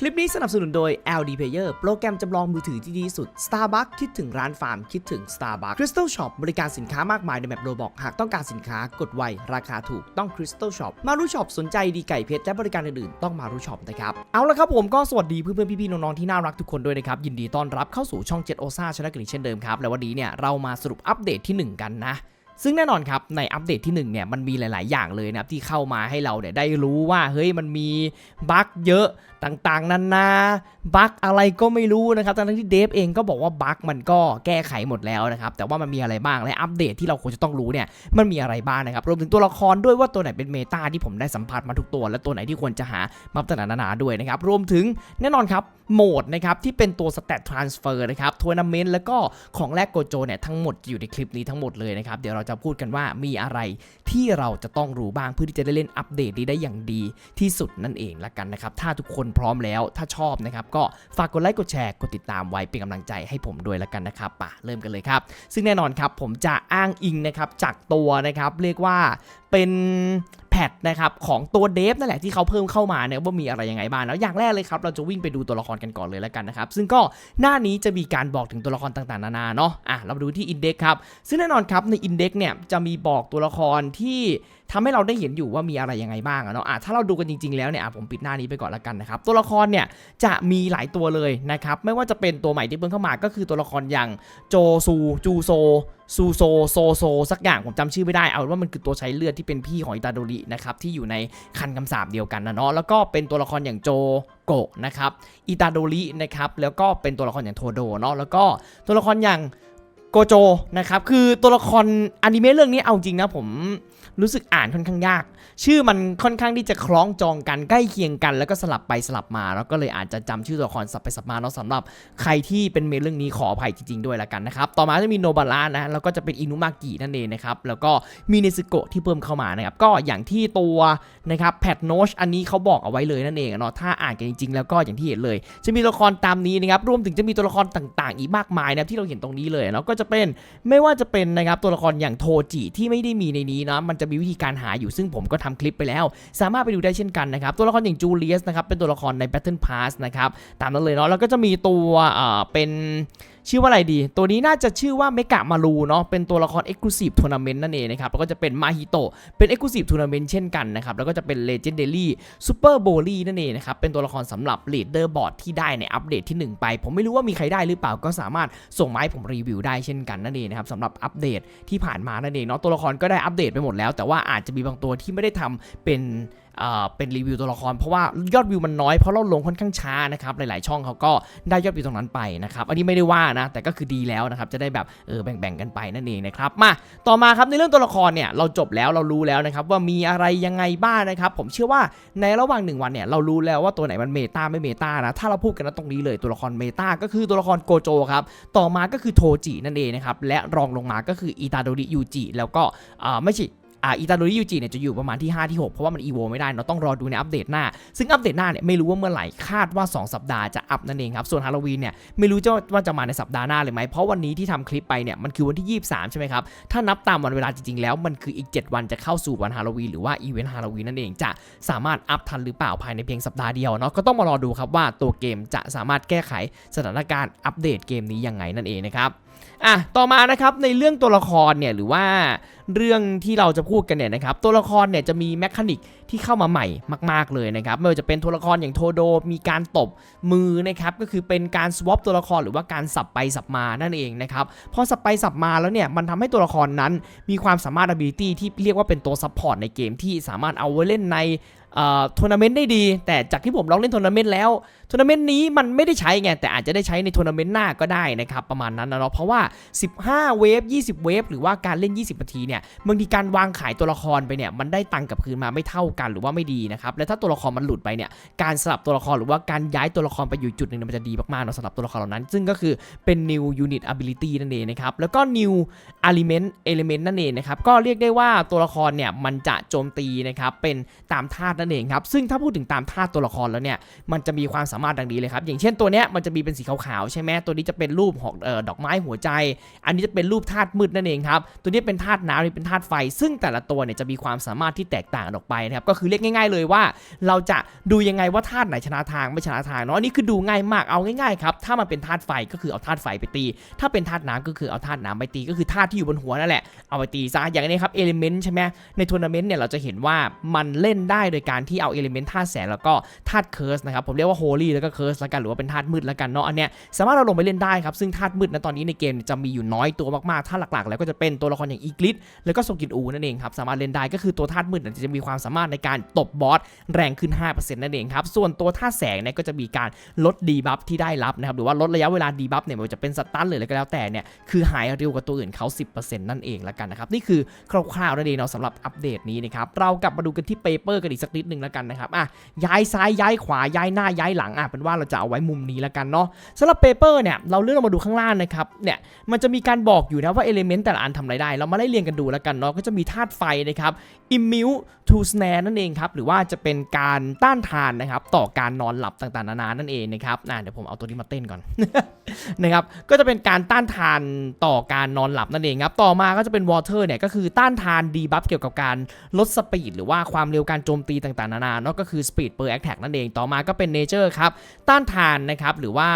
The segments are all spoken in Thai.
คลิปนี้สนับสนุนโดย LD Player โปรแกรมจำลองมือถือที่ดีสุด Starbucks คิดถึงร้านฟาร์ม คิดถึง Starbucks Crystal Shop บริการสินค้ามากมายในแบบโรบอกหากต้องการสินค้ากดไว ราคาถูกต้อง Crystal Shop มารู้ช็อปสนใจดีไก่เพชรและบริการอื่นๆ ต้องมารู้ช็อปนะครับ เอาละครับผมก็สวัสดีเพื่อนๆ พี่ๆ น้องๆ ที่น่ารักทุกคนด้วยนะครับ ยินดีต้อนรับเข้าสู่ช่อง7 o s a ชนะกันอีกเช่นเดิมครับและวันนี้เนี่ยเรามาสรุปอัปเดตที่ 1 กันนะซึ่งแน่นอนครับในอัปเดตที่1เนี่ยมันมีหลาย ๆ อย่างเลยนะครับที่เข้ามาให้เราเนี่ยได้รู้ว่าเฮ้ยมันมีบั๊กเยอะ ต่างๆนานาบั๊กอะไรก็ไม่รู้นะครับทั้งที่เดฟเองก็บอกว่าบั๊กมันก็แก้ไขหมดแล้วนะครับแต่ว่ามันมีอะไรบ้างและอัปเดตที่เราควรจะต้องรู้เนี่ยมันมีอะไรบ้างนะครับรวมถึงตัวละครด้วยว่าตัวไหนเป็นเมตาที่ผมได้สัมผัสมาทุกตัว และตัวไหนที่ควรจะหามาต่างนานาด้วยนะครับรวมถึงแน่นอนครับโหมดนะครับที่เป็นตัว stat transfer นะครับทัวร์นาเมนต์แล้วก็ของแรกโกโจเนี่ยทั้งหมดอยู่ในคลิปนี้ทั้งหมดเลยนะครับเดี๋ยวเราจะพูดกันว่ามีอะไรที่เราจะต้องรู้บ้างเพื่อที่จะได้เล่นอัปเดตนี้ได้อย่างดีที่สุดนั่นเองละกันนะครับถ้าทุกคนพร้อมแล้ว ถ้าชอบนะครับก็ฝากกดไลค์กดแชร์กดติดตามไว้เป็นกำลังใจให้ผมด้วยละกันนะครับป่ะเริ่มกันเลยครับ ซึ่งแน่นอนครับผมจะอ้างอิงนะครับจากตัวนะครับเรียกว่าเป็นแพทนะครับของตัวเดฟนั่นแหละที่เขาเพิ่มเข้ามาเนี่ยว่ามีอะไรยังไงบ้างแล้วอย่างแรกเลยครับเราจะวิ่งไปดูตัวละครกันก่อนเลยแล้วกันนะครับซึ่งก็หน้านี้จะมีการบอกถึงตัวละครต่างๆนานาเนาะอะเรามาดูที่อินเด็กครับซึ่งแน่นอนครับในอินเด็กเนี่ยจะมีบอกตัวละครที่ทำให้เราได้เห็นอยู่ว่ามีอะไรยังไงบ้างเนาะอะถ้าเราดูกันจริง ๆ แล้วเนี่ยผมปิดหน้านี้ไปก่อนละกันนะครับตัวละครเนี่ยจะมีหลายตัวเลยนะครับไม่ว่าจะเป็นตัวใหม่ที่เพิ่งเข้ามาก็คือตัวละครอย่างโจซูจูโซซูโซโซโซสักอย่างผมจำชื่อไม่ได้เอาว่ามันคือตัวใช้เลือดที่เป็นพี่ของอิตาโดรินะครับที่อยู่ในคันคำสาบเดียวกันนะเนาะแล้วก็เป็นตัวละครอย่างโจโกะนะครับอิตาโดรินะครับแล้วก็เป็นตัวละครอย่างโทโดเนาะแล้วก็ตัวละครอย่าง โกโจนะครับคือตัวละครอนิเมะเรื่องนี้เอาจริงนะผมรู้สึกอ่านค่อนข้างยาก ชื่อมันค่อนข้างที่จะคล้องจองกันใกล้เคียงกันแล้วก็สลับไปสลับมา แล้วก็เลยอาจจะจำชื่อตัวละครสับไปสับมาเนาะสำหรับใครที่เป็นเมเรื่องนี้ขออภัยจริงๆด้วยละกันนะครับ ต่อมาจะมีโนบาระนะแล้วก็จะเป็นอินุมากินั่นเองนะครับแล้วก็มีเนซึโกะที่เพิ่มเข้ามานะครับก็อย่างที่ตัวนะครับแพทโนชอันนี้เขาบอกเอาไว้เลยนั่นเองเนาะถ้าอ่านกันจริงๆ แล้วก็อย่างที่เห็นเลย จะมีตัวละครตามนี้นะครับรวมถึงจะมีตัวละครต่าง ๆ อีกมากมายนะที่เราเห็นตรงนี้เลยเนาะก็จะเป็นไม่ว่าจะเป็นนะครับตัวละครอย่างโทจิที่ไม่ได้มีในนี้นะมันจะมีวิธีการหาอยู่ซึ่งผมก็ทำคลิปไปแล้ว สามารถไปดูได้เช่นกันนะครับตัวละครอย่างจูเลียสนะครับเป็นตัวละครใน Battle Pass นะครับตามนั้นเลยเนาะแล้วก็จะมีตัวเอ่อเป็น ชื่อว่าอะไรดี ตัวนี้น่าจะชื่อว่าเมกะมารูเนาะเป็นตัวละคร Exclusive Tournament นั่นเองนะครับแล้วก็จะเป็นมาฮิโตะเป็น Exclusive Tournament เช่นกันนะครับแล้วก็จะเป็น Legendary Super b o l y นั่นเองนะครับเป็นตัวละครสำหรับ Leader Board ที่ได้ในอัปเดตที่ 1 ไป ผมไม่รู้ว่ามีใครได้หรือเปล่าก็สามารถส่งมาให้ผมรีวิวได้เช่นกันนั่นเองนะครับสำหรับอัปเดตที่ผ่านมานั่นเองเนาะตัวละครก็ได้อัปเดตไปหมดแล้ว แต่ว่าอาจจะมีบางตัวที่ไม่ได้ทำเป็น เป็นรีวิวตัวละครเพราะว่ายอดวิวมันน้อยเพราะเราลงค่อนข้างช้านะครับหลายๆช่องเขาก็ได้ยอดวิวตรงนั้นไปนะครับอันนี้ไม่ได้ว่านะแต่ก็คือดีแล้วนะครับจะได้แบบเออแบ่งๆกันไปนั่นเองนะครับมาต่อมาครับในเรื่องตัวละครเนี่ยเราจบแล้วเรารู้แล้วนะครับว่ามีอะไรยังไงบ้างนะครับผมเชื่อว่าในระหว่างหนึ่งวันเนี่ยเรารู้แล้วว่าตัวไหนมันเมตาไม่เมตานะถ้าเราพูดกันตรงนี้เลยตัวละครเมตาก็คือตัวละครโกโจครับต่อมาก็คือโทจินั่นเองนะครับและรองลงมาก็คืออิตาโดริยูจิแล้วก็ไม่ใช่ อ่าอิตาโดริยูจิเนี่ยจะอยู่ประมาณที่ 5 ที่ 6 เพราะว่ามันอีโวไม่ได้เราต้องรอดูในอัปเดตหน้า ซึ่งอัปเดตหน้าเนี่ยไม่รู้ว่าเมื่อไหร่คาดว่า 2 สัปดาห์จะอัปนั่นเองครับส่วนฮาโลวีนเนี่ยไม่รู้จะว่าจะมาในสัปดาห์หน้าเลยไหมเพราะวันนี้ที่ทำคลิปไปเนี่ยมันคือวันที่ 23 ใช่ไหมครับถ้านับตามวันเวลาจริงๆแล้วมันคืออีก 7 วันจะเข้าสู่วันฮาโลวีนหรือว่าอีเวนต์ฮาโลวีนนั่นเองจะสามารถอัปทันหรือเปล่าภายในเพียงสัปดาห์เดียวเนาะก็ต้องมารอดูครับว่าตัวเกมจะสามารถแก้ไขสถานการณ์อัปเดตเกมนี้ยังไงนั่นเองนะครับ อะต่อมานะครับในเรื่องตัวละครเนี่ยหรือว่าเรื่องที่เราจะพูดกันเนี่ยนะครับตัวละครเนี่ยจะมีแมคานิกที่เข้ามาใหม่มาก ๆเลยนะครับไม่ว่าจะเป็นตัวละครอย่างโทโดมีการตบมือนะครับก็คือเป็นการสวอปตัวละครหรือว่าการสับไปสับมานั่นเองนะครับพอสับไปสับมาแล้วเนี่ยมันทำให้ตัวละครนั้นมีความสามารถ ability ที่เรียกว่าเป็นตัวซัพพอร์ตในเกมที่สามารถเอาไว้เล่นใน ทัวร์นาเมนต์ได้ดี แต่จากที่ผมลองเล่นทัวร์นาเมนต์แล้วทัวร์นาเมนต์นี้มันไม่ได้ใช้ไงแต่อาจจะได้ใช้ในทัวร์นาเมนต์หน้าก็ได้นะครับประมาณนั้นนะเนาะเพราะว่า 15 เวฟ 20 เวฟ หรือว่าการเล่น 20 นาทีเนี่ยบางทีการวางขายตัวละครไปเนี่ยมันได้ตังค์กับคืนมาไม่เท่ากันหรือว่าไม่ดีนะครับและถ้าตัวละครมันหลุดไปเนี่ยการสลับตัวละครหรือว่าการย้ายตัวละครไปอยู่จุดหนึ่งมันจะดีมากๆเนาะสำหรับตัวละครเหล่านั้น ซึ่งก็คือเป็น new unit ability นั่นเองนะครับแล้วก็ new element element นั่นเองนะครับก็เรียกได้ว่าตัวละครเนี่ยมันจะโจมตีนะครับเป็นตามธาตุนั่นเองครับซึ่งถ้าพูดถึงตามธาตุตัวละครแล้วเนี่ยมันจะมีความสามารถดังนี้เลยครับอย่างเช่นตัวเนี้ยมันจะมีเป็นสีขาวๆใช่ไหมตัวนี้จะเป็นรูปของเอ่อดอกไม้หัวใจ อันนี้จะเป็นรูปธาตุมืดนั่นเองครับตัวนี้เป็นธาตุน้ำนี่เป็นธาตุไฟ ซึ่งแต่ละตัวเนี่ยจะมีความสามารถที่แตกต่างออกไปนะครับก็คือเรียกง่าย ๆ เลยว่า เราจะดูยังไงว่าธาตุไหนชนะทางไม่ชนะทางเนาะอันนี้คือดูง่ายมากเอาง่ายๆครับถ้ามันเป็นธาตุไฟก็คือเอาธาตุไฟไปตี ถ้าเป็นธาตุน้ำก็คือเอาธาตุน้ำไปตี ก็คือธาตุที่อยู่บนหัวนั่นแหละเอาไปตีซะอย่างนี้ครับเอลิเมนต์ใช่ไหมในทัวร์นาเมนต์เนี่ยเราจะเห็นว่ามันเล่นได้โดยการที่เอาเอลิเมนต์ธาตุแสงแล้วก็ธาตุเคิร์สนะครับผมเรียกว่าโฮลี่แล้วก็เคิร์สแล้วกันหรือว่าเป็นธาตุมืดแล้วกันเนาะอันเนี้ยสามารถเราลงไปเล่นได้ครับซึ่งธาตุมืดนะตอนนี้ในเกมจะมีอยู่น้อยตัวมากๆถ้าหลักๆ แล้วก็จะเป็นตัวละครอย่างอีกลิสแล้วก็โซกินอูนั่นเองครับสามารถเล่นได้ก็คือตัวธาตุมืดเนี่ยจะมีความสามารถในการตบบอสแรงขึ้น 5%นั่นเองครับส่วนตัวธาตุแสงเนี่ยก็จะมีการลดดีบัฟที่ได้รับนะครับหรือว่าลดระยะเวลาดีบัฟเนี่ยไม่ว่าจะเป็นสตันหรืออะไรก็แล้วแต่เนี่ยคือหายเร็วกว่าตัวอื่นเขา 10%นั่นเองล้วกันนะครับนี่คือคร่าวๆนั่นเองเนาะสำหรับอัปเดตนี้นะครับเรากลับมาดูกันที่เปเปอร์กันอีกสักนิดหนึ่งแล้วกันนะครับอะย้ายซ้ายย้ายขวาย้ายหน้าย้ายหลังอะเป็นว่าเราจะเอาไว้มุมนี้แล้วกันเนาะสำหรับเปเปอร์เนี่ยเราเลื่อนลงมาดูข้างล่างนะครับเนี่ยมันจะมีการบอกอยู่นะว่าเอลิเมนต์แต่ละอันทำอะไรได้ เรามาไล่เรียงกันดูแล้วกันเนาะก็จะมีธาตุไฟนะครับ immune to snare นั่นเองครับหรือว่าจะเป็นการต้านทานนะครับต่อการนอนหลับต่างๆนานานั่นเองนะครับอะเดี๋ยวผมเอาตัวนี้มาเต้นก่อนนะครับก็จะเป็นการต้านทานต่อการนอนหลับนั่นเองครับต่อมาก็จะเป็น water เนี่ยก็คือต้านทานดีบัฟเกี่ยวกับการลดสปีดหรือว่าความเร็วการโจมตีต่างๆ นานาเนาะก็คือ speed per attack นั่นเองต่อมาก็เป็น nature ครับต้านทานนะครับหรือว่า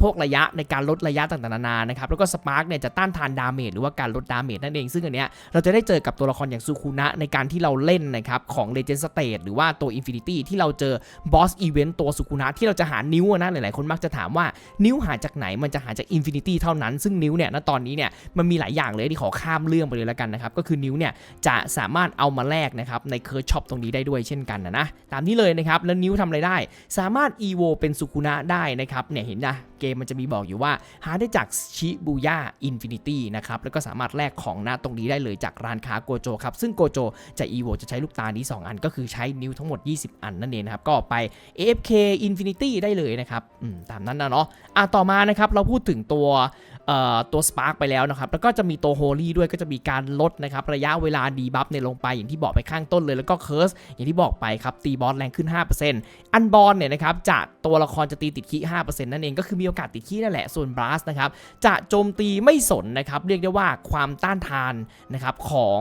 พวกระยะในการลดระยะต่างๆนานานะครับแล้วก็สปาร์กเนี่ยจะต้านทานดาเมจหรือว่าการลดดาเมจนั่นเองซึ่งอันเนี้ยเราจะได้เจอกับตัวละครอย่างซูคุนะในการที่เราเล่นนะครับของ Legend State หรือว่าตัว Infinity ที่เราเจอบอสอีเวนต์ตัวซูคุนะที่เราจะหานิ้วนะหลายๆคนมักจะถามว่านิ้วหาจากไหนมันจะหาจาก Infinity เท่านั้น ซึ่งนิ้วเนี่ยณตอนนี้เนี่ยมันมีหลายอย่างเลยที่ขอข้ามเรื่องไปเลยแล้วกันนะครับก็คือนิ้วเนี่ยจะสามารถเอามาแลกนะครับในเคิร์ช็อปตรงนี้ได้ด้วยเช่นกันนะนะตามนี้เลยนะครับแล้วนิ้วทำอะไรได้ สามารถ EVO เป็นซูคุนะได้นะครับเนี่ยเห็นนะ เกมมันจะมีบอกอยู่ว่า หาได้จากชิบูย่าอินฟินิตี้นะครับ แล้วก็สามารถแลกของหน้าตรงนี้ได้เลยจากร้านค้าโกโจครับ ซึ่งโกโจจะอีโวจะใช้ลูกตานี้ 2 อันก็คือใช้นิ้วทั้งหมด 20 อันนั่นเองนะครับ ก็ไป AFK Infinity ได้เลยนะครับตามนั้นนะเนาะอะต่อมานะครับเราพูดถึงตัว ตัว Spark ไปแล้วนะครับ แล้วก็จะมีตัว Holy ด้วยก็จะมีการลดนะครับ ระยะเวลาดีบัฟในยลงไปอย่างที่บอกไปข้างต้นเลยแล้วก็ Curse อย่างที่บอกไปครับตีบอสแรงขึ้น 5%อันบอลเนี่ยนะครับจะตัวละครจะตีติดขี้5%นั่นเองก็คือมีโอกาสติดขี้นั่นแหละส่วน Blast นะครับจะโจมตีไม่สนนะครับเรียกได้ว่าความต้านทานนะครับของ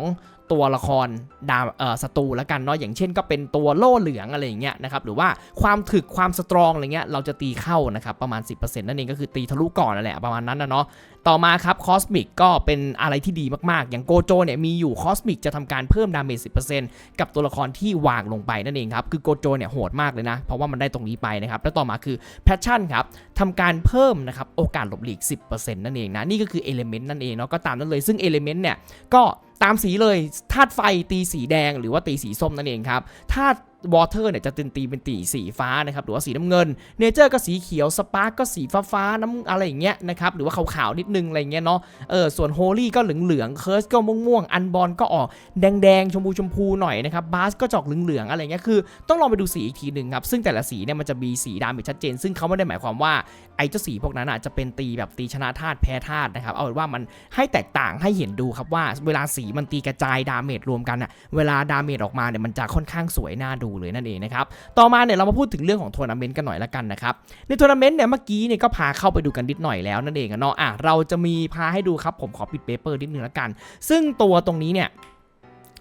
ตัวละครดาเอ่อศัตรูแล้วกันเนาะอย่างเช่นก็เป็นตัวโล่เหลืองอะไรอย่างเงี้ยนะครับหรือว่าความถึกความสตรองอะไรเงี้ยเราจะตีเข้านะครับประมาณ 10%นั่นเองก็คือตีทะลุก่อนนั่นแหละประมาณนั้นนะเนาะต่อมาครับคอสมิกก็เป็นอะไรที่ดีมากๆ อย่างโกโจเนี่ยมีอยู่คอสมิกจะทำการเพิ่มดาเมจ 10%กับตัวละครที่วางลงไปนั่นเองครับคือโกโจเนี่ยโหดมากเลยนะ เพราะว่ามันได้ตรงนี้ไปนะครับแล้วต่อมาคือแพชชั่นครับทำการเพิ่มนะครับโอกาสหลบหลีก 10%นั่นเองนะนี่ก็คือเอลิเมนต์นั่นเองเนาะก็ตามนั้นเลยซึ่งเอลิเมนต์เนี่ยก็ ตามสีเลยธาตุไฟตีสีแดงหรือว่าตีสีส้มนั่นเองครับธาตุ วอเตอร์เนี่ยจะตีตีเป็นตีสีฟ้านะครับหรือว่าสีน้ำเงินเนเจอร์ก็สีเขียวสปาร์กก็สีฟ้าฟ้าน้ำอะไรอย่างเงี้ยนะครับหรือว่าขาวๆนิดนึงอะไรเงี้ยเนาะเออส่วนโฮลี่ก็เหลืองๆเคิร์สก็ม่วงๆอันบอลก็ออกแดงๆชมพูชมพูหน่อยนะครับบาสก็จอกเหลืองๆอะไรเงี้ยคือ ต้องลองไปดูสีอีกทีหนึ่งครับซึ่งแต่ละสีเนี่ยมันจะมีสีดำเป็นชัดเจน ซึ่งเขาไม่ได้หมายความว่าไอ้เจ้าสีพวกนั้นอะจะเป็นตีแบบตีชนะธาตุแพ้ธาตุนะครับเอาเป็นว่ามันให้แตกต่างให้เห็นดูครับว่าเวลาสีมันตีกระจายดาเมจรวมกันอะเวลาดาเมจออกมาเนี่ยมันจะค่อนข้างสวยน่าดูเลยนั่นเองนะครับ ต่อมาเนี่ยเรามาพูดถึงเรื่องของทัวร์นาเมนต์กันหน่อยละกันนะครับ ในทัวร์นาเมนต์เนี่ยเมื่อกี้เนี่ยก็พาเข้าไปดูกันนิดหน่อยแล้วนั่นเองเนาะอะเราจะมีพาให้ดูครับผมขอปิดเปเปอร์นิดนึงละกัน ซึ่งตัวตรงนี้เนี่ย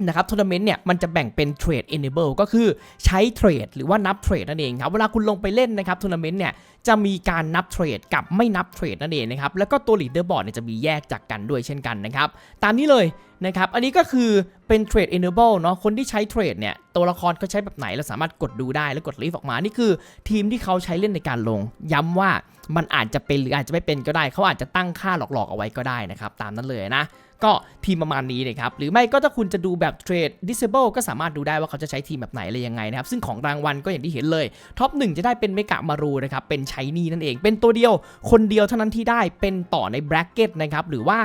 นะครับทัวร์นาเมนต์เนี่ยมันจะแบ่งเป็นเทรด enable ก็คือใช้เทรดหรือว่านับเทรดนั่นเองครับเวลาคุณลงไปเล่นนะครับทัวร์นาเมนต์เนี่ยจะมีการนับเทรดกับไม่นับเทรดนั่นเองนะครับแล้วก็ตัว leader board เนี่ยจะมีแยกจากกันด้วยเช่นกันนะครับตามนี้เลยนะครับอันนี้ก็คือเป็นเทรด enable เนาะคนที่ใช้เทรดเนี่ยตัวละครเขาใช้แบบไหนเราสามารถกดดูได้แล้วกด leave ออกมานี่คือทีมที่เขาใช้เล่นในการลงย้ำว่า มันอาจจะเป็นหรืออาจจะไม่เป็นก็ได้ เขาอาจจะตั้งค่าหลอกๆเอาไว้ก็ได้นะครับตามนั้นเลยนะก็ทีมประมาณนี้นะครับ หรือไม่ก็ถ้าคุณจะดูแบบเทรด disable ก็สามารถดูได้ว่าเขาจะใช้ทีมแบบไหนอะไรยังไงนะครับ ซึ่งของรางวัลก็อย่างที่เห็นเลย ท็อป 1 จะได้เป็นเมกะมารูนะครับ เป็นชายนี่นั่นเอง เป็นตัวเดียว คนเดียวเท่านั้นที่ได้เป็นต่อใน bracket นะครับ หรือว่า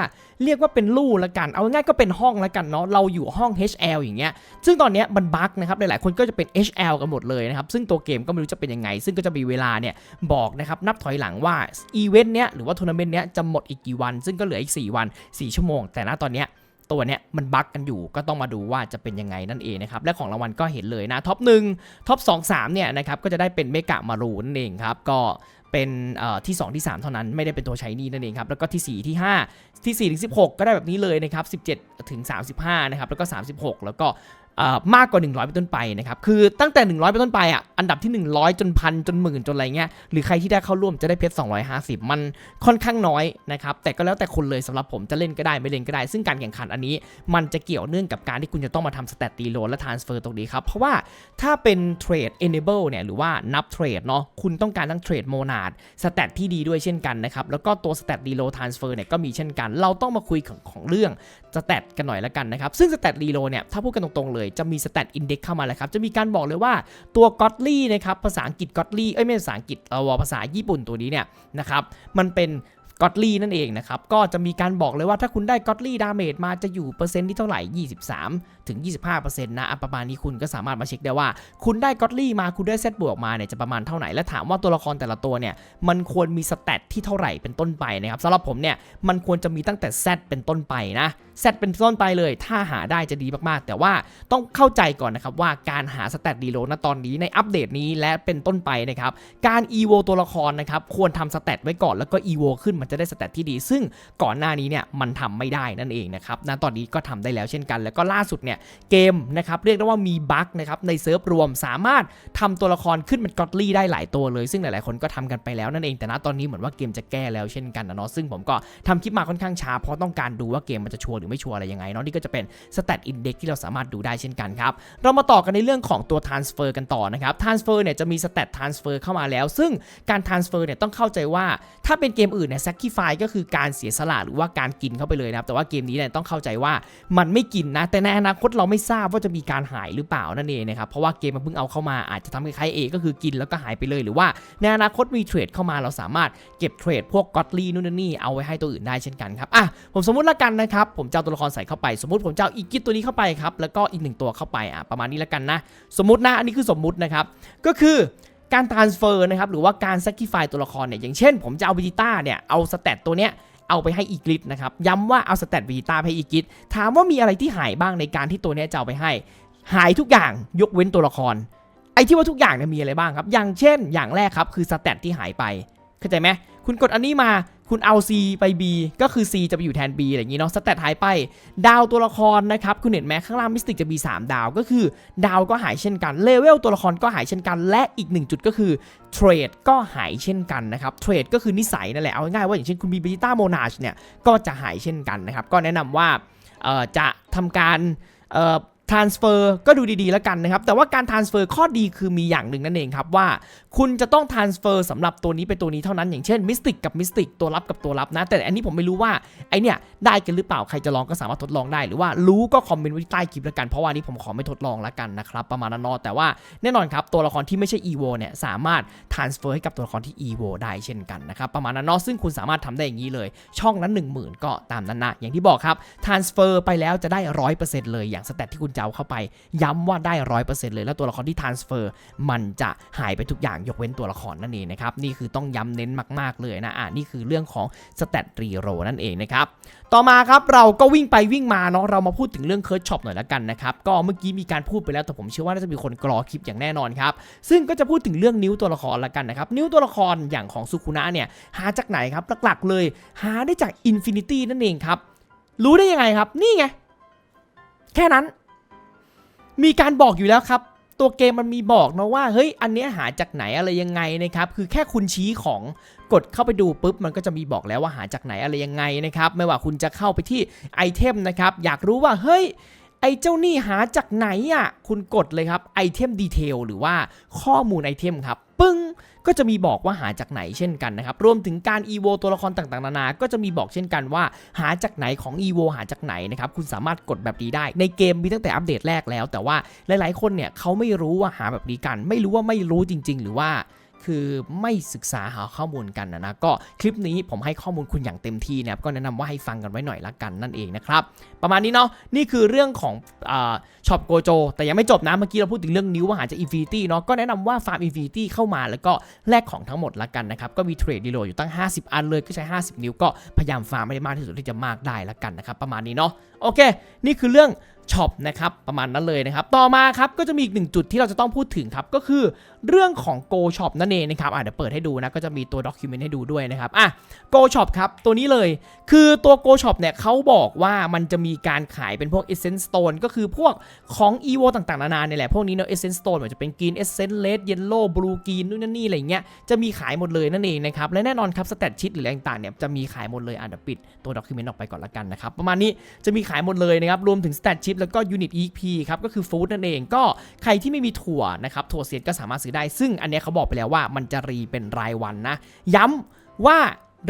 เรียกว่าเป็นลู่ละกัน เอาง่ายก็เป็นห้องละกันเนาะ เราอยู่ห้อง HL อย่างเงี้ย ซึ่งตอนนี้มันบั๊กนะครับ หลายๆคนก็จะเป็น HL กันหมดเลยนะครับ ซึ่งตัวเกมก็ไม่รู้จะเป็นยังไง ซึ่งก็จะมีเวลาเนี่ยบอกนะครับนับถอยหลังว่าอีเวนต์เนี้ยหรือว่าทัวร์นาเมนต์เนี้ยจะหมดอีกกี่วัน ซึ่งก็เหลืออีก 4 วัน 4 ชั่วโมง แต่ณตอนเนี้ยตัวเนี้ยมันบั๊กกันอยู่ก็ต้องมาดูว่าจะเป็นยังไงนั่นเองนะครับ และของรางวัลก็เห็นเลยนะท็อป1ท็อป2 3เนี่ยนะครับก็จะได้เป็นเมกะมารูนั่นเองครับ ก็เป็นเอ่อที่ 2 ที่ 3 เท่านั้นไม่ได้เป็นตัวใช้นี่นั่นเองครับ แล้วก็ที่ 4 ที่ 5 ที่4ถึง16 ก็ได้แบบนี้เลยนะครับ 17 ถึง 35 นะครับ แล้วก็ 36 แล้วก็ มากกว่า 100เป็นต้นไปนะครับคือตั้งแต่ 100เป็นต้นไปอะอันดับที่ 100 จนพันจนหมื่นจนอะไรเงี้ยหรือใครที่ได้เข้าร่วมจะได้เพชร250 มันค่อนข้างน้อยนะครับแต่ก็แล้วแต่คนเลยสำหรับผมจะเล่นก็ได้ไม่เล่นก็ได้ ซึ่งการแข่งขันอันนี้ มันจะเกี่ยวเนื่องกับการที่คุณจะต้องมาทำสเตตตีโลและทรานสเฟอร์ตรงนี้ครับเพราะว่าถ้าเป็นเทรด enable เนี่ยหรือว่านับเทรดเนาะคุณต้องการทั้งเทรดโมนาดสเตตที่ดีด้วยเช่นกันนะครับแล้วก็ตัวสเตตดีโลทรานสเฟอร์เนี่ยก็มีเช่นกัน เราต้องมาคุยของของเรื่องสเตตกันหน่อยละกันนะครับซึ่งสเตตดีโลเนี่ยถ้าพูดกันตรงๆเลยจะมีสเตตอินเด็กเข้ามาแล้วครับ จะมีการบอกเลยว่าตัวก็อตลี่นะครับ ภาษาอังกฤษก็อตลี่เอ้ยไม่ใช่ภาษาอังกฤษเออภาษาญี่ปุ่นตัวนี้เนี่ยนะครับ มันเป็น ก็อตลี่นั่นเองนะครับ ก็จะมีการบอกเลยว่าถ้าคุณได้ก็อตลี่ดาเมจมาจะอยู่เปอร์เซ็นต์ที่เท่าไหร่ 23 ถึง 25%นะประมาณนี้คุณก็สามารถมาเช็คได้ว่า คุณได้ก็อตลี่มาคุณได้เซตบวกมาเนี่ยจะประมาณเท่าไหร่และถามว่าตัวละครแต่ละตัวเนี่ยมันควรมีสเตตที่เท่าไหร่เป็นต้นไปนะครับสำหรับผมเนี่ยมันควรจะมีตั้งแต่ Z เป็นต้นไปนะ Z เป็นต้นไปเลย ถ้าหาได้จะดีมากๆ แต่ว่าต้องเข้าใจก่อนนะครับว่าการหาสเตตดีโลณตอนนี้ในอัปเดตนี้และเป็นต้นไปนะครับการ EVO ตัวละครนะครับควรทำสเตตไว้ก่อนแล้วก็ EVO ขึ้นมันจะได้สเตตที่ดี ซึ่งก่อนหน้านี้เนี่ยมันทำไม่ได้นั่นเองนะครับณตอนนี้ก็ทำได้แล้วเช่นกัน แล้วก็ล่าสุดเนี่ยเกมนะครับเรียกได้ว่ามีบั๊กนะครับในเซิร์ฟรวมสามารถทำตัวละครขึ้นเป็นก็อตลี่ได้หลายตัวเลย ซึ่งหลายๆคนก็ทำกันไปแล้วนั่นเองแต่ณตอนนี้เหมือนว่าเกมจะแก้แล้วเช่นกันนะเนาะซึ่งผมก็ทำคลิปมาค่อนข้างช้าเพราะต้องการดูว่าเกมมันจะชัวร์หรือไม่ชัวร์อะไรยังไงเนาะนี่ก็จะเป็น Stat Index ที่เราสามารถดูได้เช่นกันครับเรามาต่อกันในเรื่องของตัว Transfer กันต่อนะครับ Transfer เนี่ยจะมี Stat Transfer เข้ามาแล้ว ซึ่งการ Transfer เนี่ยต้องเข้าใจว่าถ้าเป็นเกมอื่นเนี่ย Sacrifice ก็คือการเสียสละหรือว่าการกินเข้าไปเลยนะครับ แต่ว่าเกมนี้เนี่ยต้องเข้าใจว่ามันไม่กินนะ แต่ในอนาคตเราไม่ทราบว่าจะมีการหายหรือเปล่านั่นเองนะครับ เพราะว่าเกมมันเพิ่งเอาเข้ามาอาจจะทำคล้ายๆเอก็คือกินแล้วก็หายไปเลย หรือว่าในอนาคตมีเทรดเข้ามาเราสามารถเก็บเทรดพวกก็อตลี่นู่นนี่เอาไว้ให้ตัวอื่นได้เช่นกันครับอะผมสมมติละกันนะครับผมจะเอาตัวละครใส่เข้าไป สมมติผมจะเอาอีกิตตัวนี้เข้าไปครับแล้วก็อีกหนึ่งตัวเข้าไปอะประมาณนี้ละกันนะ สมมตินะอันนี้คือสมมตินะครับก็คือ การ transfer นะครับหรือว่าการ sacrifice ตัวละครเนี่ยอย่างเช่น ผมจะเอาวิจิต้าเนี่ยเอาสเตตตัวเนี้ยเอาไปให้อีกลิทนะครับย้ำว่าเอาสเตตวิจิต้าให้อีกลิทถามว่ามีอะไรที่หายบ้างในการที่ตัวเนี้ยจะเอาไปให้ หายทุกอย่างยกเว้นตัวละคร ไอ้ที่ว่าทุกอย่างเนี่ยมีอะไรบ้างครับ อย่างเช่น อย่างแรกครับคือสเตตที่หายไปเข้าใจไหมคุณกดอันนี้มา คุณเอา C ไป B ก็คือ C จะไปอยู่แทน B อะไรอย่างนี้เนาะสเตตหายไป ดาวตัวละครนะครับ คุณเห็นไหมข้างล่างมิสติกจะมี 3 ดาวก็คือ ดาวก็หายเช่นกันเลเวลตัวละครก็หายเช่นกัน และอีกหนึ่งจุดก็คือเทรดก็หายเช่นกันนะครับเทรดก็คือนิสัยนั่นแหละเอาง่ายๆว่าอย่างเช่นคุณมีเบต้าโมนาชเนี่ยก็จะหายเช่นกันนะครับก็แนะนำว่าจะทำการเอ่อ transfer ก็ดูดีๆแล้วกันนะครับ แต่ว่าการ transfer ข้อดีคือมีอย่างหนึ่งนั่นเองครับว่า คุณจะต้อง transfer สำหรับตัวนี้ไปตัวนี้เท่านั้น อย่างเช่น Mystic กับ Mystic ตัวรับกับตัวรับนะ แต่อันนี้ผมไม่รู้ว่าไอเนี่ยได้กันหรือเปล่าใครจะลองก็สามารถทดลองได้ หรือว่ารู้ก็คอมเมนต์ไว้ใต้คลิปแล้วกันเพราะว่านี้ผมขอไม่ทดลองแล้วกันนะครับประมาณนั้นเนอะแต่ว่าแน่นอนครับตัวละครที่ไม่ใช่ EVO เนี่ยสามารถ transfer ให้กับตัวละครที่ EVO ได้เช่นกันนะครับประมาณนั้นเนอะซึ่งคุณสามารถทำได้อย่างนี้เลย ช่องละ1 0,000 ก็ตามนั้นนะอย่างที่บอกครับ transfer ไปแล้วจะได้ 100%เลยอย่างสเตตที่คุณจะเอาเข้าไป ย้ำว่าได้ 100%เลยแล้วตัวละครที่ transfer มันจะหายไปทุกอย่างยกเว้นตัวละครนั่นเองนะครับนี่คือต้องย้ำเน้นมาก ๆ เลยนะอะนี่คือเรื่องของ stat reroll นั่นเองนะครับต่อมาครับเราก็วิ่งไปวิ่งมาเนาะเรามาพูดถึงเรื่องเคิร์ดช็อปหน่อยละกันนะครับก็เมื่อกี้มีการพูดไปแล้วแต่ผมเชื่อว่าน่าจะมีคนกรอคลิปอย่างแน่นอนครับซึ่งก็จะพูดถึงเรื่องนิ้วตัวละครละกันนะครับนิ้วตัวละครอย่างของสุคุนะเนี่ยหาจากไหนครับหลักๆเลย หาได้จาก Infinity นั่นเองครับรู้ได้ยังไงครับนี่ไงแค่นั้น มีการบอกอยู่แล้วครับ ตัวเกมมันมีบอกนะว่าเฮ้ยอันเนี้ยหาจากไหนอะไรยังไงนะครับคือแค่คุณชี้ของกดเข้าไปดูปุ๊บมันก็จะมีบอกแล้วว่าหาจากไหนอะไรยังไงนะครับไม่ว่าคุณจะเข้าไปที่ไอเทมนะครับอยากรู้ว่าเฮ้ย ไอ้เจ้านี่หาจากไหนอะคุณกดเลยครับไอเทมดีเทลหรือว่าข้อมูลไอเทมครับปึ้งก็จะมีบอกว่าหาจากไหนเช่นกันนะครับรวมถึงการ EVO ตัวละครต่างๆนานาก็จะมีบอกเช่นกันว่า หาจากไหนของ EVO หาจากไหนนะครับคุณสามารถกดแบบนี้ได้ ในเกมมีตั้งแต่อัปเดตแรกแล้ว แต่ว่าหลายๆคนเนี่ยเขาไม่รู้ว่าหาแบบนี้กัน ไม่รู้ว่าไม่รู้จริง ๆ หรือว่า คือไม่ศึกษาหาข้อมูลกันนะนะก็คลิปนี้ผมให้ข้อมูลคุณอย่างเต็มที่นะครับก็แนะนำว่าให้ฟังกันไว้หน่อยละกันนั่นเองนะครับประมาณนี้เนาะนี่คือเรื่องของช็อปโกโจแต่ยังไม่จบนะเมื่อกี้เราพูดถึงเรื่องนิ้วว่าหาจากอินฟินิตี้เนาะก็แนะนำว่าฟาร์มอินฟินิตี้เข้ามาแล้วก็แลกของทั้งหมดละกันนะครับก็มีเทรดดีโลอยู่ตั้ง 50 อันเลยก็ใช้ 50 นิ้วก็พยายามฟาร์มไม่ได้มากที่สุดที่จะมากได้ละกันนะครับประมาณนี้เนาะโอเค นี่คือเรื่อง ช็อปนะครับประมาณนั้นเลยนะครับต่อมาครับก็จะมีอีกหนึ่งจุดที่เราจะต้องพูดถึงครับก็คือเรื่องของ Go Shop นั่นเองนะครับอะเดี๋ยวเปิดให้ดูนะก็จะมีตัวด็อกิเมนต์ให้ดูด้วยนะครับอะ Go Shop ครับตัวนี้เลยคือตัว Go Shop เนี่ยเขาบอกว่ามันจะมีการขายเป็นพวก Essence Stone ก็คือพวกของ EVO ต่างๆ นานาเนี่ยแหละพวกนี้เนาะ Essence Stone มันจะเป็น Green Essence Red Yellow Blue Green นู่นนั่นนี่อะไรเงี้ยจะมีขายหมดเลยนั่นเองนะครับและแน่นอนครับ Stat Sheet หรืออะไรต่างๆเนี่ยจะมีขายหมดเลยอะเดี๋ยวปิดตัว Document ออกไปก่อนละกันนะครับประมาณนี้จะมีขายหมดเลยนะครับรวมถึง Stat ปแล้วก็ Unit EP ครับก็คือฟู้ดนั่นเองก็ใครที่ไม่มีถั่วนะครับถั่วเสียดก็สามารถซื้อได้ ซึ่งอันเนี้ยเขาบอกไปแล้วว่ามันจะรีเป็นรายวันนะ ย้ำว่า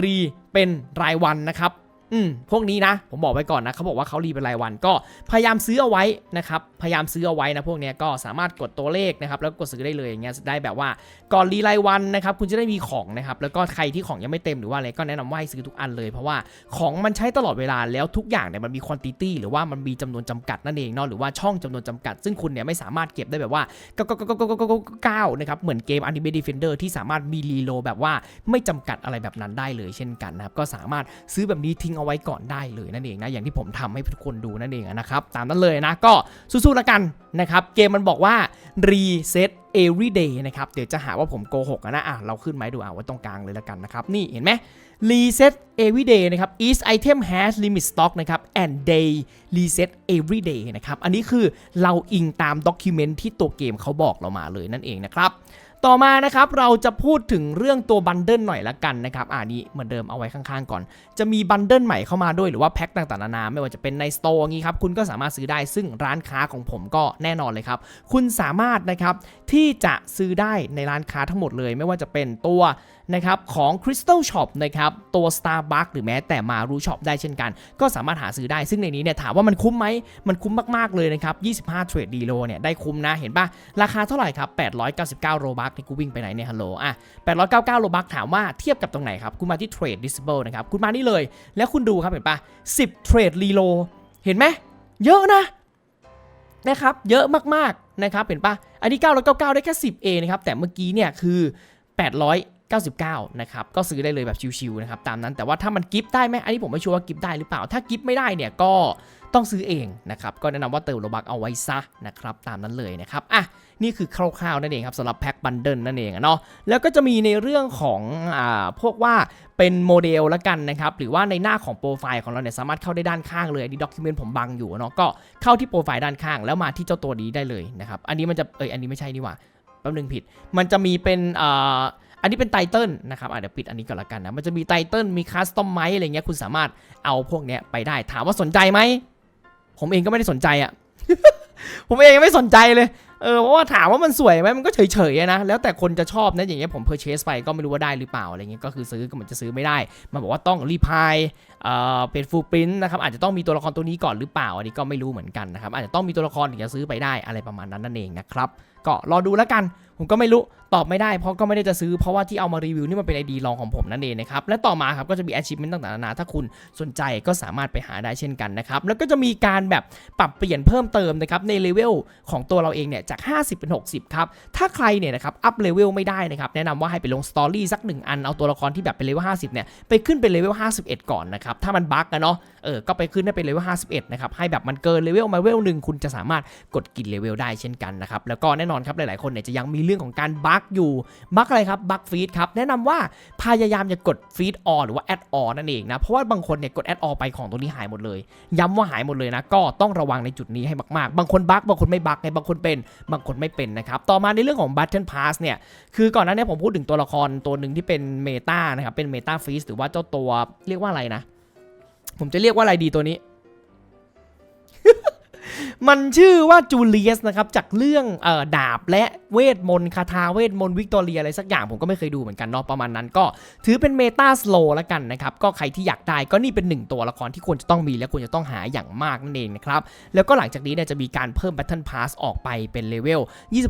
รีเป็นรายวันนะครับ อืมพวกนี้นะ ผมบอกไว้ก่อนนะเขาบอกว่าเขารีเป็นรายวันก็พยายามซื้อเอาไว้นะครับ พยายามซื้อเอาไว้นะพวกนี้ก็สามารถกดตัวเลขนะครับ แล้วกดซื้อได้เลยอย่างเงี้ยได้แบบว่าก่อนรีรายวันนะครับ คุณจะได้มีของนะครับ แล้วก็ใครที่ของยังไม่เต็มหรือว่าอะไรก็แนะนำว่าให้ซื้อทุกอันเลย เพราะว่าของมันใช้ตลอดเวลาแล้วทุกอย่างเนี่ยมันมีควอนติตี้หรือว่ามันมีจำนวนจำกัดนั่นเองเนาะหรือว่าช่องจำนวนจำกัด ซึ่งคุณเนี่ยไม่สามารถเก็บได้แบบว่า9นะครับเหมือนเกม Anime Defender ที่สามารถมีรีโลแบบว่าไม่จำกัดอะไรแบบนั้นได้เลยเช่นกันนะครับก็สามารถซื้อแบบนี้ทิ้งเอาไว้ก่อนได้เลยนั่นเองนะอย่างที่ผมทำให้ทุกคนดูนั่นเองนะครับตามนั้นเลยนะก็สู้ๆแล้วกันนะครับเกมมันบอกว่า reset every day นะครับเดี๋ยวจะหาว่าผมโกหกนะอะเราขึ้นไม้ดูเอะไว้ตรงกลางเลยแล้วกันนะครับนี่เห็นไหม reset every day นะครับ each item has limit stock นะครับ and they reset every day นะครับอันนี้คือเราอิงตามด็อกิเมนต์ที่ตัวเกมเขาบอกเรามาเลยนั่นเองนะครับ ต่อมานะครับเราจะพูดถึงเรื่องตัวบันเดิลหน่อยละกันนะครับอ่านี้เหมือนเดิมเอาไว้ข้างๆก่อน จะมีบันเดิลใหม่เข้ามาด้วยหรือว่าแพ็คต่างๆนานาไม่ว่าจะเป็นในสโตร์งี้ครับคุณก็สามารถซื้อได้ซึ่งร้านค้าของผมก็แน่นอนเลยครับ คุณสามารถนะครับที่จะซื้อได้ในร้านค้าทั้งหมดเลย ไม่ว่าจะเป็นตัว นะครับของ Crystal Shop นะครับตัว Starbucks หรือแม้แต่มารู Shop ได้เช่นกัน ก็สามารถหาซื้อได้ซึ่งในนี้เนี่ยถามว่ามันคุ้มไหมมันคุ้มมาก ๆ เลยนะครับ 25 เทรดดีโลเนี่ยได้คุ้มนะเห็นปะราคาเท่าไหร่ครับ 899 โรบัคนี่กูวิ่งไปไหนเนี่ยฮัลโหลอะ 899โลบัคถามว่าเทียบกับตรงไหนครับคุณมาที่ Trade Disable นะครับคุณมานี่เลย แล้วคุณดูครับเห็นปะ10 Trade Reload เห็นไหมเยอะนะนะครับเยอะมากๆนะครับเห็นปะอันนี้ 999 ได้แค่ 10เองนะครับแต่เมื่อกี้เนี่ยคือ 99 นะครับ ก็ซื้อได้เลยแบบชิวๆนะครับ ตามนั้น แต่ว่าถ้ามันกิฟต์ได้ไหมอันนี้ผมไม่ชัวร์ว่ากิฟต์ได้หรือเปล่า ถ้ากิฟต์ไม่ได้เนี่ยก็ต้องซื้อเองนะครับ ก็แนะนำว่าเติมโลบักเอาไว้ซะนะครับ ตามนั้นเลยนะครับ อะ นี่คือคร่าวๆนั่นเองครับสำหรับแพ็คบันเดิลนั่นเองเนาะ แล้วก็จะมีในเรื่องของอ่าพวกว่าเป็นโมเดลละกันนะครับ หรือว่าในหน้าของโปรไฟล์ของเราเนี่ยสามารถเข้าได้ด้านข้างเลยอันนี้ด็อกิเมนต์ผมบังอยู่เนาะ ก็เข้าที่โปรไฟล์ด้านข้างแล้วมาที่เจ้าตัวนี้ได้เลยนะครับ อันนี้มันจะ เอยอันนี้ไม่ใช่นี่หว่าแป๊บนึงผิด มันจะมีเป็นอ่า อันนี้เป็นไตเติลนะครับอะเดี๋ยวปิดอันนี้ก่อนละกันนะ มันจะมีไตเติลมีคัสตอมไมอะไรเงี้ย คุณสามารถเอาพวกเนี้ยไปได้ ถามว่าสนใจไหม ผมเองก็ไม่ได้สนใจอะผมเองไม่สนใจเลย เออ เพราะว่าถามว่ามันสวยไหมมันก็เฉยๆนะ แล้วแต่คนจะชอบนะ อย่างเงี้ยผมเพอร์เชสไปก็ไม่รู้ว่าได้หรือเปล่าอะไรเงี้ย ก็คือซื้อก็เหมือนจะซื้อไม่ได้ มันบอกว่าต้องรีพายเอ่อ เป็นฟูลปรินต์นะครับ อาจจะต้องมีตัวละครตัวนี้ก่อนหรือเปล่า อันนี้ก็ไม่รู้เหมือนกันนะครับ อาจจะต้องมีตัวละครถึงจะซื้อไปได้อะไรประมาณนั้นนั่นเองนะครับ ก็รอดูแล้วกัน ผมก็ไม่รู้ตอบไม่ได้เพราะก็ไม่ได้จะซื้อเพราะว่าที่เอามารีวิวนี่มันเป็นไอดีลองของผมนั่นเองนะครับและต่อมาครับก็จะมี achievement ต่างๆนานาถ้าคุณสนใจก็สามารถไปหาได้เช่นกันนะครับแล้วก็จะมีการแบบปรับเปลี่ยนเพิ่มเติมนะครับในเลเวลของตัวเราเองเนี่ยจาก 50 เป็น 60 ครับถ้าใครเนี่ยนะครับอัพเลเวลไม่ได้นะครับแนะนำว่าให้ไปลงสตอรี่สักหนึ่งอันเอาตัวละครที่แบบเป็นเลเวล50เนี่ยไปขึ้นเป็นเลเวล51 ก่อนนะครับถ้ามันบั๊กอะเนาะ เออก็ไปขึ้นได้เป็นเลเวล51 นะครับ ให้แบบมันเกินเลเวลมาเลเวลหนึ่งคุณจะสามารถกดกินเลเวลได้เช่นกันนะครับ แล้วก็แน่นอนครับหลายๆคนเนี่ยจะยังมีเรื่องของการบั๊กอยู่บั๊กอะไรครับบั๊กฟีดครับแนะนำว่าพยายามอย่ากดฟีดออหรือว่าแอดออนั่นเองนะเพราะว่าบางคนเนี่ยกดแอดออไปของตัวนี้หายหมดเลย ย้ำว่าหายหมดเลยนะก็ต้องระวังในจุดนี้ให้มากๆ บางคนบั๊กบางคนไม่บั๊กไงบางคนเป็นบางคนไม่เป็นนะครับต่อมาในเรื่องของ Battle Pass เนี่ยคือก่อนหน้านี้ผมพูดถึงตัวละครตัวหนึ่งที่เป็นเมตานะครับเป็นเมตาฟีสหรือว่าเจ้าตัวเรียกว่าอะไรนะ ผมจะเรียกว่าอะไรดีตัวนี้ มันชื่อว่าจูเลียสนะครับจากเรื่องเอ่อดาบและเวทมนต์คาถาเวทมนต์วิกตอเรียอะไรสักอย่างผมก็ไม่เคยดูเหมือนกันเนาะประมาณนั้นก็ถือเป็นเมตาสโลแล้วกันนะครับ ก็ใครที่อยากได้ก็นี่เป็นหนึ่งตัวละครที่ควรจะต้องมีและควรจะต้องหาอย่างมากนั่นเองนะครับ แล้วก็หลังจากนี้เนี่ยจะมีการเพิ่ม Battle Pass ออกไปเป็นเลเวล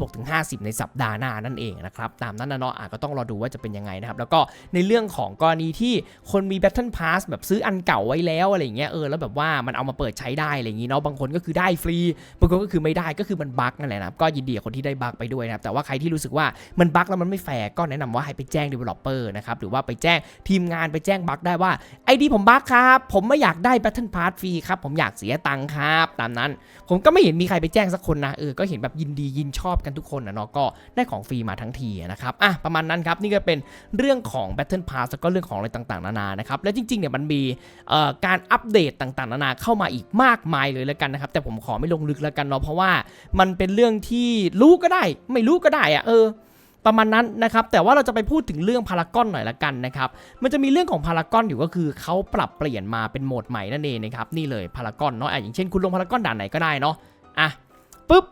26-50 ในสัปดาห์หน้านั่นเองนะครับ ตามนั้นนะเนาะอะก็ต้องรอดูว่าจะเป็นยังไงนะครับ แล้วก็ในเรื่องของกรณีที่คนมี Battle Pass แบบซื้ออันเก่าไว้แล้วอะไรเงี้ยเออแล้วแบบว่ามันเอามาเปิดใช้ได้อะไรอย่างงี้เนาะบางคนก็คือได้ฟรีบางคนก็คือไม่ได้ก็คือมันบั๊กนั่นแหละนะครับก็ยินดีกับคนที่ได้บั๊กไปด้วยนะครับแต่ว่าใครที่รู้สึกว่ามันบั๊กแล้วมันไม่แฟร์ก็แนะนำว่าให้ไปแจ้ง developer นะครับหรือว่าไปแจ้งทีมงานไปแจ้งบั๊กได้ว่าไอดีผมบั๊กครับผมไม่อยากได้ Battle Pass ฟรีครับผมอยากเสียตังค์ครับตามนั้น ผมก็ไม่เห็นมีใครไปแจ้งสักคนนะเออก็เห็นแบบยินดียินชอบกันทุกคนนะเนาะก็ได้ของฟรีมาทั้งทีนะครับอะประมาณนั้นครับนี่ก็เป็นเรื่องของ Battle Pass แล้วก็เรื่องของอะไรต่างๆนานานะครับและจริงๆเนี่ยมันมีเอ่อการอัปเดตต่างๆ นานาเข้ามาอีกมากมายเลยแล้วกันนะครับแต่ผมขอไม่ลงลึกแล้วกันเนาะเพราะว่ามันเป็นเรื่องที่รู้ก็ได้ ไม่รู้ก็ได้อะเออ ประมาณนั้นนะครับ แต่ว่าเราจะไปพูดถึงเรื่องพารากอนหน่อยละกันนะครับ มันจะมีเรื่องของพารากอนอยู่ก็คือเขาปรับเปลี่ยนมาเป็นโหมดใหม่นั่นเองนะครับนี่เลยพารากอนเนาะอะอย่างเช่นคุณลงพารากอนด่านไหนก็ได้เนาะอะปุ๊บ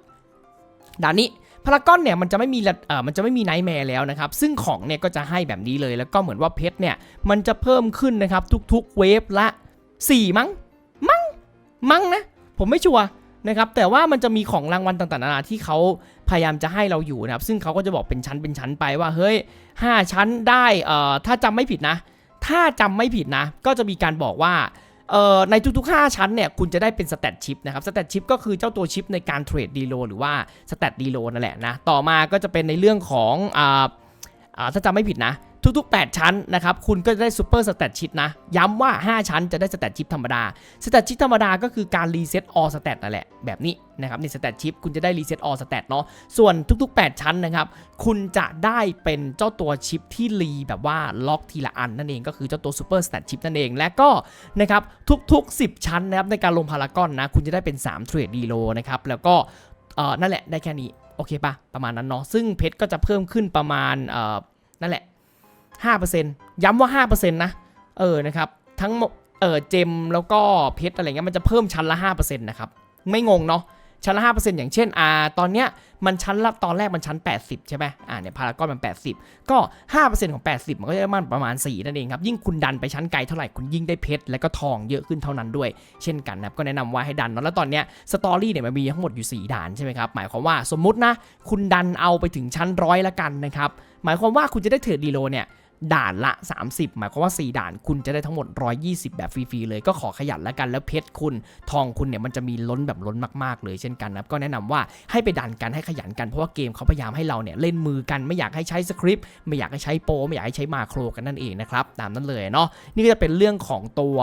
ด่านนี้พารากอนเนี่ยมันจะไม่มีละเอ่อมันจะไม่มีไนท์แมร์แล้วนะครับ ซึ่งของเนี่ยก็จะให้แบบนี้เลยแล้วก็เหมือนว่าเพชรเนี่ยมันจะเพิ่มขึ้นนะครับทุกๆเวฟละ 4 มั้ง มั้ง มั้งนะ ผมไม่ชัวร์ นะครับแต่ว่ามันจะมีของรางวัลต่างๆนานาที่เขาพยายามจะให้เราอยู่นะครับซึ่งเขาก็จะบอกเป็นชั้นเป็นชั้นไปว่าเฮ้ย 5 ชั้นได้เอ่อถ้าจำไม่ผิดนะ ถ้าจำไม่ผิดนะ ก็จะมีการบอกว่าเอ่อในทุกๆ 5 ชั้นเนี่ยคุณจะได้เป็นสแตทชิปนะครับสแตทชิปก็คือเจ้าตัวชิปในการเทรดดีโลหรือว่าสแตทดีโลนั่นแหละนะต่อมาก็จะเป็นในเรื่องของอ่าถ้าจำไม่ผิดนะ ทุก ๆ 8 ชั้นนะครับคุณก็จะได้ซูเปอร์สแตทชิปนะ ย้ำว่า 5 ชั้นจะได้สแตทชิปธรรมดาสแตทชิปธรรมดาก็คือการรีเซ็ตออสแตทนั่นแหละแบบนี้นะครับในสแตทชิปคุณจะได้รีเซ็ตออสแตทเนาะส่วนทุก ๆ 8 ชั้นนะครับคุณจะได้เป็นเจ้าตัวชิปที่รีแบบว่าล็อกทีละอันนั่นเองก็คือเจ้าตัวซูเปอร์สแตทชิปนั่นเองและก็นะครับทุก ๆ 10 ชั้นนะครับในการลงพารากอนนะคุณจะได้เป็น3เทรดดีโลนะครับแล้วก็เออนั่นแหละได้แค่นี้โอเคปะประมาณนั้นเนาะซึ่งเพชรก็จะเพิ่มขึ้นประมาณเออนั่นแหละ 5%ย้ำว่า 5%นะ เออ นะครับ ทั้งเออเจมแล้วก็เพชรอะไรเงี้ย มันจะเพิ่มชั้นละ 5%นะครับ ไม่งงเนาะ ชั้นละ 5%อย่างเช่น อ่า ตอนเนี้ย มันชั้นละ ตอนแรกมันชั้น 80 ใช่ไหมอ่า เนี่ย พารากอนมัน 80 ก็ 5%ของ 80 มันก็จะมันประมาณ 4 นั่นเองครับ ยิ่งคุณดันไปชั้นไกลเท่าไหร่ คุณยิ่งได้เพชร และก็ทองเยอะขึ้นเท่านั้นด้วย เช่นกันนะครับ ก็แนะนำว่าให้ดันเนาะ แล้วตอนเนี้ย สตอรี่เนี่ยมันมีทั้งหมดอยู่ 4 ด่านใช่ไหมครับ หมายความว่าสมมุตินะ คุณดันเอาไปถึงชั้นร้อยละกันนะครับ หมายความว่าคุณจะได้เทรดดีโลเนี่ย ด่านละ 30 หมายความว่า 4 ด่านคุณจะได้ทั้งหมด 120 แบบฟรีๆเลยก็ขอขยันแล้วกันแล้วเพชรคุณทองคุณเนี่ยมันจะมีล้นแบบล้นมากๆเลยเช่นกันนะก็แนะนำว่าให้ไปดันกันให้ขยันกันเพราะว่าเกมเขาพยายามให้เราเนี่ยเล่นมือกันไม่อยากให้ใช้สคริปต์ไม่อยากให้ใช้โปรไม่อยากให้ใช้มาโครกันนั่นเองนะครับตามนั้นเลยเนาะนี่ก็จะเป็นเรื่องของตัว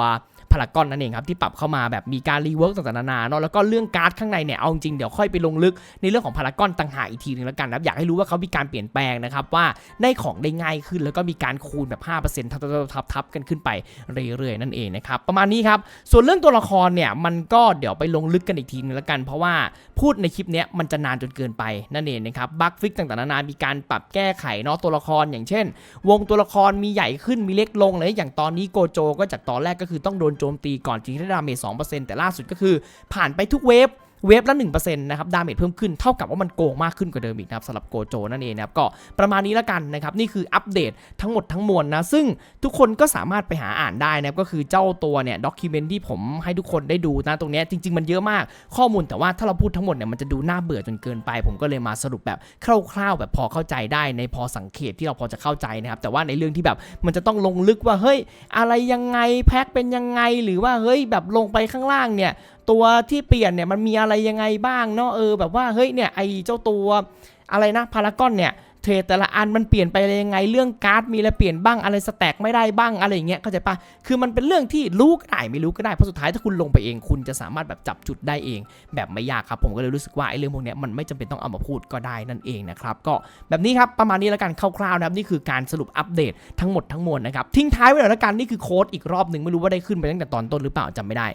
พารากอนนั่นเองครับที่ปรับเข้ามาแบบมีการรีเวิร์กต่างๆนานาเนาะแล้วก็เรื่องการ์ดข้างในเนี่ยเอาจริงเดี๋ยวค่อยไปลงลึกในเรื่องของพารากอนต่างหากอีกทีนึงแล้วกันนะอยากให้รู้ว่าเขามีการเปลี่ยนแปลงนะครับว่าได้ของได้ง่ายขึ้น แล้วก็มีการคูณแบบ 5%ทับๆทับๆกันขึ้นไปเรื่อยๆนั่นเองนะครับประมาณนี้ครับส่วนเรื่องตัวละครเนี่ยมันก็เดี๋ยวไปลงลึกกันอีกทีนึงแล้วกัน เพราะว่าพูดในคลิปเนี้ยมันจะนานจนเกินไปนั่นเองนะครับบั๊กฟิกต่างๆนานามีการปรับแก้ไขเนาะตัวละครอย่างเช่น วงตัวละครมีใหญ่ขึ้นมีเล็กลงเลยอย่างตอนนี้โกโจก็จากตอนแรกก็คือต้องโดนโจมตีก่อนจริงที่ดาเมจ2%แต่ล่าสุดก็คือผ่านไปทุกเวฟ เวฟละ1%นะครับดาเมจเพิ่มขึ้นเท่ากับว่ามันโกงมากขึ้นกว่าเดิมอีกนะครับสำหรับโกโจนั่นเองนะครับก็ประมาณนี้ล้วกันนะครับนี่คืออัปเดตทั้งหมดทั้งมวลนะซึ่งทุกคนก็สามารถไปหาอ่านได้นะครับก็คือเจ้าตัวเนี่ยด็อกิเมนที่ผมให้ทุกคนได้ดูนะตรงนี้จริง ๆ มันเยอะมากข้อมูลแต่ว่าถ้าเราพูดทั้งหมดเนี่ยมันจะดูน่าเบื่อจนเกินไป ผมก็เลยมาสรุปแบบคร่าวๆ แบบพอเข้าใจได้ในพอสังเกตที่เราพอจะเข้าใจนะครับแต่ว่าในเรื่องที่แบบมันจะต้องลงลึกว่าเฮ้ยอะไรยังไงแพ็คเป็นยังไงหรือว่าเฮ้ยแบบลงไปข้างล่างเนี่ยตัวที่เปลี่ยนเนี่ยมันมีอะไรยังไงบ้างเนาะเออแบบว่าเฮ้ยเนี่ยไอเจ้าตัวอะไรนะพารากอนเนี่ยเทรดแต่ละอันมันเปลี่ยนไปยังไงเรื่องการ์ดมีอะไรเปลี่ยนบ้างอะไรสแต็กไม่ได้บ้างอะไรอย่างเงี้ยเข้าใจปะคือมันเป็นเรื่องที่รู้ก็ได้ไม่รู้ก็ได้เพราะสุดท้ายถ้าคุณลงไปเอง คุณจะสามารถแบบจับจุดได้เอง แบบไม่ยากครับผมก็เลยรู้สึกว่าไอ้เรื่องพวกเนี้ยมันไม่จำเป็นต้องเอามาพูดก็ได้นั่นเองนะครับก็แบบนี้ครับประมาณนี้แล้วกันคร่าวๆนะครับนี่คือการสรุปอัปเดตทั้งหมดทั้งมวลนะครับทิ้งท้ายไว้หน่อยแล้วกันนี่คือโค้ดอีกรอบหนึ่งไม่รู้ว่าได้ขึ้นไปตั้งแต่ตอนต้นหรือเปล่าจำไม่ได้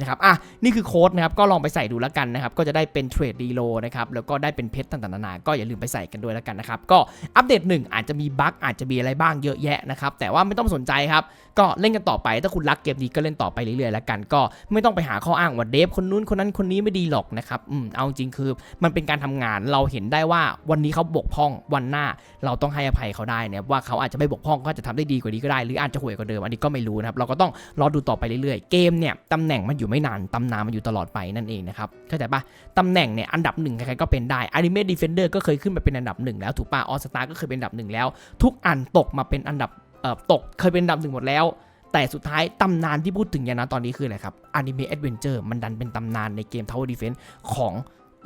นะครับอะนี่คือโค้ดนะครับก็ลองไปใส่ดูแล้วกันนะครับก็จะได้เป็นเทรดดีโลนะครับแล้วก็ได้เป็นเพชรต่างๆนานาก็อย่าลืมไปใส่กันด้วยแล้วกันนะครับก็อัปเดตหนึ่งอาจจะมีบั๊กอาจจะมีอะไรบ้างเยอะแยะนะครับแต่ว่าไม่ต้องสนใจครับก็เล่นกันต่อไปถ้าคุณรักเกมนี้ก็เล่นต่อไปเรื่อยๆแล้วกัน ก็ไม่ต้องไปหาข้ออ้างว่าเดฟคนนู้นคนนั้นคนนี้ไม่ดีหรอกนะครับอืมเอาจริงคือมันเป็นการทำงานเราเห็นได้ว่าวันนี้เขาบกพร่องวันหน้าเราต้องให้อภัยเขาได้เนี่ยว่าเขาอาจจะไม่บกพร่องก็จะทำได้ดีกว่านี้ก็ได้ หรืออาจจะห่วยกว่าเดิมอันนี้ก็ไม่รู้นะครับเราก็ต้องรอดูต่อไปเรื่อยๆเกมเนี่ยตำแหน่งมันอยู่ไม่นานตำนานมันอยู่ตลอดไปนั่นเองนะครับเข้าใจปะตำแหน่งเนี่ยอันดับหนึ่งใครๆก็เป็นได้อนิเมะดีเฟนเดอร์ก็เคยขึ้นมาเป็นอันดับหนึ่งแล้วถูกปะออสตาก็เคยเป็นอันดับหนึ่งแล้ว ทุกอันตกมาเป็นอันดับเอ่อตกเคยเป็นอันดับหนึ่งหมดแล้วแต่สุดท้าย ตำนานที่พูดถึงยานะตอนนี้คืออะไรครับอนิเมะแอดเวนเจอร์มันดันเป็นตำนานในเกม Tower Defense ของ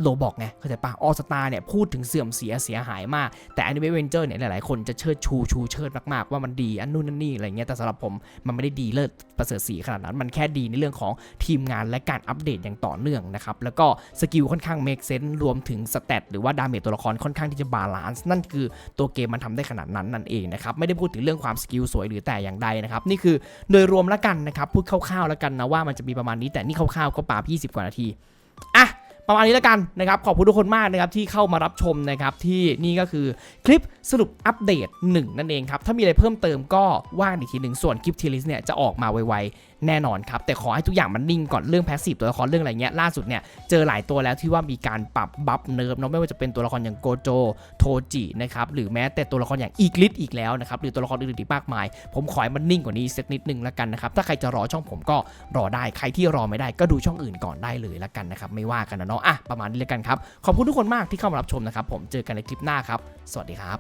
โลบอกไงเข้าใจปะออสตาเนี่ยพูดถึงเสื่อมเสียเสียหายมาก แต่อนิเมะเวนเจอร์เนี่ยหลายๆคนจะเชิดชูชูเชิดมากๆว่ามันดีอันนู่นนั่นนี่อะไรเงี้ยแต่สำหรับผมมันไม่ได้ดีเลิศประเสริฐสีขนาดนั้น มันแค่ดีในเรื่องของทีมงานและการอัปเดตอย่างต่อเนื่องนะครับแล้วก็สกิลค่อนข้างเมคเซนส์รวมถึงสเตตหรือว่าดาเมจตัวละครค่อนข้างที่จะบาลานซ์นั่นคือตัวเกมมันทำได้ขนาดนั้นนั่นเองนะครับไม่ได้พูดถึงเรื่องความสกิลสวยหรือแต่อย่างใดนะครับนี่คือโดยรวมแล้วกันนะครับพูดคร่าวๆแล้วกันนะว่ามันจะมีประมาณนี้แต่นี่คร่าวๆก็ปาบ20 กว่านาทีอะ ประมาณนี้แล้วกันนะครับ ขอบคุณทุกคนมากนะครับที่เข้ามารับชมนะครับที่นี่ก็คือคลิปสรุปอัปเดต 1 นั่นเองครับ ถ้ามีอะไรเพิ่มเติมก็ว่ากันอีกทีหนึ่งส่วนคลิปทีลิสเนี่ยจะออกมาไวๆแน่นอนครับ แต่ขอให้ทุกอย่างมันนิ่งก่อนเรื่องแพสซีฟตัวละครเรื่องอะไรเงี้ยล่าสุดเนี่ยเจอหลายตัวแล้วที่ว่ามีการปรับบัฟเนิร์ฟเนาะไม่ว่าจะเป็นตัวละครอย่างโกโจโทจินะครับหรือแม้แต่ตัวละครอย่างอีกลิทอีกแล้วนะครับหรือตัวละครอื่นๆอีกมากมาย ผมขอให้มันนิ่งกว่านี้สักนิดนึงล้วกันนะครับถ้าใครจะรอช่องผมก็รอได้ใครที่รอไม่ได้ก็ดูช่องอื่นก่อนได้เลยล้วกันนะครับไม่ว่ากันนะเนาะอะประมาณนี้เลยกันครับ ขอบคุณทุกคนมากที่เข้ามารับชมนะครับ ผมเจอกันในคลิปหน้าครับ สวัสดีครับ